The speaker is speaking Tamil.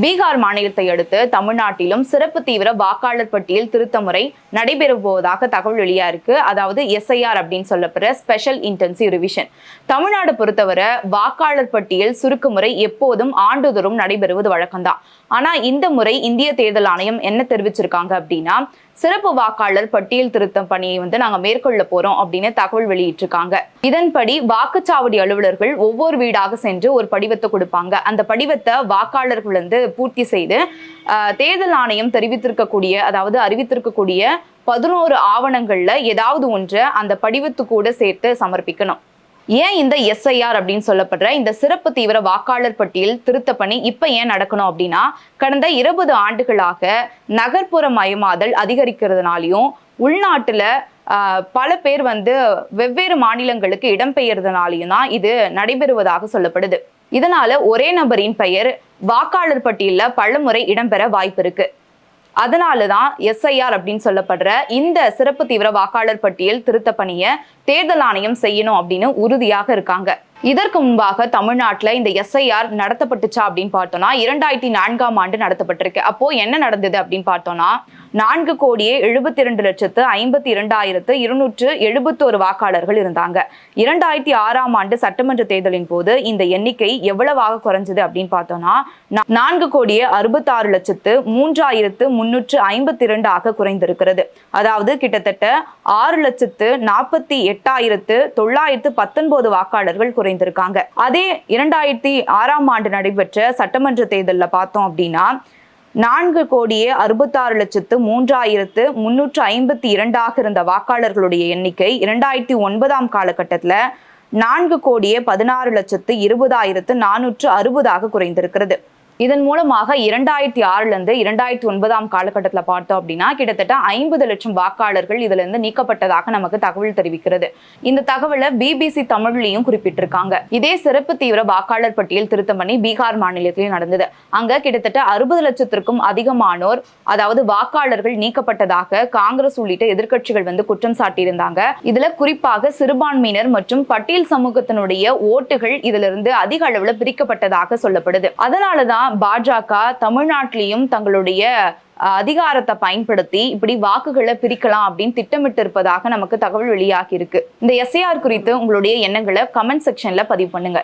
பீகார் மாநிலத்தை அடுத்து தமிழ்நாட்டிலும் சிறப்பு தீவிர வாக்காளர் பட்டியல் திருத்த முறை நடைபெற போவதாக தகவல் வெளியா இருக்கு. அதாவது எஸ்ஐஆர் அப்படின்னு சொல்லப்படுற ஸ்பெஷல் இன்டென்சிவ் ரிவிஷன் தமிழ்நாடு பொறுத்தவரை வாக்காளர் பட்டியல் சுருக்கு முறை எப்போதும் ஆண்டுதோறும் நடைபெறுவது வழக்கம்தான். ஆனா இந்த முறை இந்திய தேர்தல் ஆணையம் என்ன தெரிவிச்சிருக்காங்க அப்படின்னா சிறப்பு வாக்காளர் பட்டியல் திருத்தம் பணியை வந்து நாங்க மேற்கொள்ள போறோம் அப்படின்னு தகவல் வெளியிட்டிருக்காங்க. இதன்படி வாக்குச்சாவடி அலுவலர்கள் ஒவ்வொரு வீடாக சென்று ஒரு படிவத்தை கொடுப்பாங்க. அந்த படிவத்தை வாக்காளர்கள் வந்து பூர்த்தி செய்து தேர்தல் ஆணையம் தெரிவித்திருக்கக்கூடிய அதாவது அறிவித்திருக்கக்கூடிய பதினோரு ஆவணங்கள்ல ஏதாவது ஒன்றை அந்த படிவத்து கூட சேர்த்து சமர்ப்பிக்கணும். ஏன் இந்த எஸ்ஐஆர் அப்படின்னு சொல்லப்படுற இந்த சிறப்பு தீவிர வாக்காளர் பட்டியல் திருத்த பணி இப்ப ஏன் நடக்கணும் அப்படின்னா கடந்த இருபது ஆண்டுகளாக நகர்ப்புற மயமாதல் அதிகரிக்கிறதுனாலையும் உள்நாட்டுல பல பேர் வந்து வெவ்வேறு மாநிலங்களுக்கு இடம்பெயர்றதுனாலையும் தான் இது நடைபெறுவதாக சொல்லப்படுது. இதனால ஒரே நபரின் பெயர் வாக்காளர் பட்டியலில் பலமுறை இடம்பெற வாய்ப்பு இருக்கு. அதனால தான் எஸ்ஐஆர் அப்படின்னு சொல்லப்படுற இந்த சிறப்பு தீவிர வாக்காளர் பட்டியல் திருத்த பணியை தேர்தல் ஆணையம் செய்யணும் அப்படின்னு உறுதியாக இருக்காங்க. இதற்கு முன்பாக தமிழ்நாட்டுல இந்த எஸ்ஐஆர் நடத்தப்பட்டுச்சா அப்படின்னு பார்த்தோம்னா இரண்டாயிரத்தி நான்காம் ஆண்டு நடத்தப்பட்டிருக்கு. அப்போ என்ன நடந்தது அப்படின்னு பார்த்தோம்னா நான்கு கோடியே எழுபத்தி இரண்டு லட்சத்து ஐம்பத்தி இரண்டாயிரத்து இருநூற்று எழுபத்தோரு வாக்காளர்கள் இருந்தாங்க. இரண்டாயிரத்தி ஆறாம் ஆண்டு சட்டமன்ற தேர்தலின் போது இந்த எண்ணிக்கை எவ்வளவாக குறைஞ்சது அப்படின்னு பார்த்தோம்னா நான்கு கோடியே அறுபத்தாறு லட்சத்து மூன்றாயிரத்து முன்னூற்று ஐம்பத்தி இரண்டாக குறைந்திருக்கிறது. அதாவது கிட்டத்தட்ட ஆறு லட்சத்து நாற்பத்தி எட்டாயிரத்து தொள்ளாயிரத்து பத்தொன்பது வாக்காளர்கள் குறைந்திருக்காங்க. அதே இரண்டாயிரத்தி ஆறாம் ஆண்டு நடைபெற்ற சட்டமன்ற தேர்தலில் பார்த்தோம் அப்படின்னா நான்கு கோடியே அறுபத்தாறு லட்சத்து மூன்றாயிரத்து முன்னூற்று ஐம்பத்தி இரண்டாக இருந்த வாக்காளர்களுடைய எண்ணிக்கை இரண்டாயிரத்தி ஒன்பதாம் காலகட்டத்தில் நான்கு கோடியே பதினாறு லட்சத்து இருபதாயிரத்து நானூற்று அறுபதாக குறைந்திருக்கிறது. இதன் மூலமாக இரண்டாயிரத்தி ஆறுலேருந்து இரண்டாயிரத்தி ஒன்பதாம் காலகட்டத்தில் பார்த்தோம் அப்படின்னா கிட்டத்தட்ட ஐம்பது லட்சம் வாக்காளர்கள் இதிலிருந்து நீக்கப்பட்டதாக நமக்கு தகவல் தெரிவிக்கிறது. இந்த தகவலை பிபிசி தமிழ்லையும் குறிப்பிட்டிருக்காங்க. இதே சிறப்பு தீவிர வாக்காளர் பட்டியல் திருத்தம் பண்ணி பீகார் மாநிலத்திலும் நடந்தது. அங்க கிட்டத்தட்ட அறுபது லட்சத்திற்கும் அதிகமானோர் அதாவது வாக்காளர்கள் நீக்கப்பட்டதாக காங்கிரஸ் உள்ளிட்ட எதிர்க்கட்சிகள் வந்து குற்றம் சாட்டியிருந்தாங்க. இதுல குறிப்பாக சிறுபான்மையினர் மற்றும் பட்டியல் சமூகத்தினுடைய ஓட்டுகள் இதிலிருந்து அதிக அளவுல பிரிக்கப்பட்டதாக சொல்லப்படுது. அதனாலதான் பாஜக தமிழ்நாட்டிலையும் தங்களுடைய அதிகாரத்தை பயன்படுத்தி இப்படி வாக்குகளை பிரிக்கலாம் அப்படின்னு திட்டமிட்டு இருப்பதாக நமக்கு தகவல் வெளியாகி இருக்கு இந்த எஸ்ஐஆர் குறித்து உங்களுடைய எண்ணங்களை கமெண்ட் செக்ஷன்ல பதிவு பண்ணுங்க.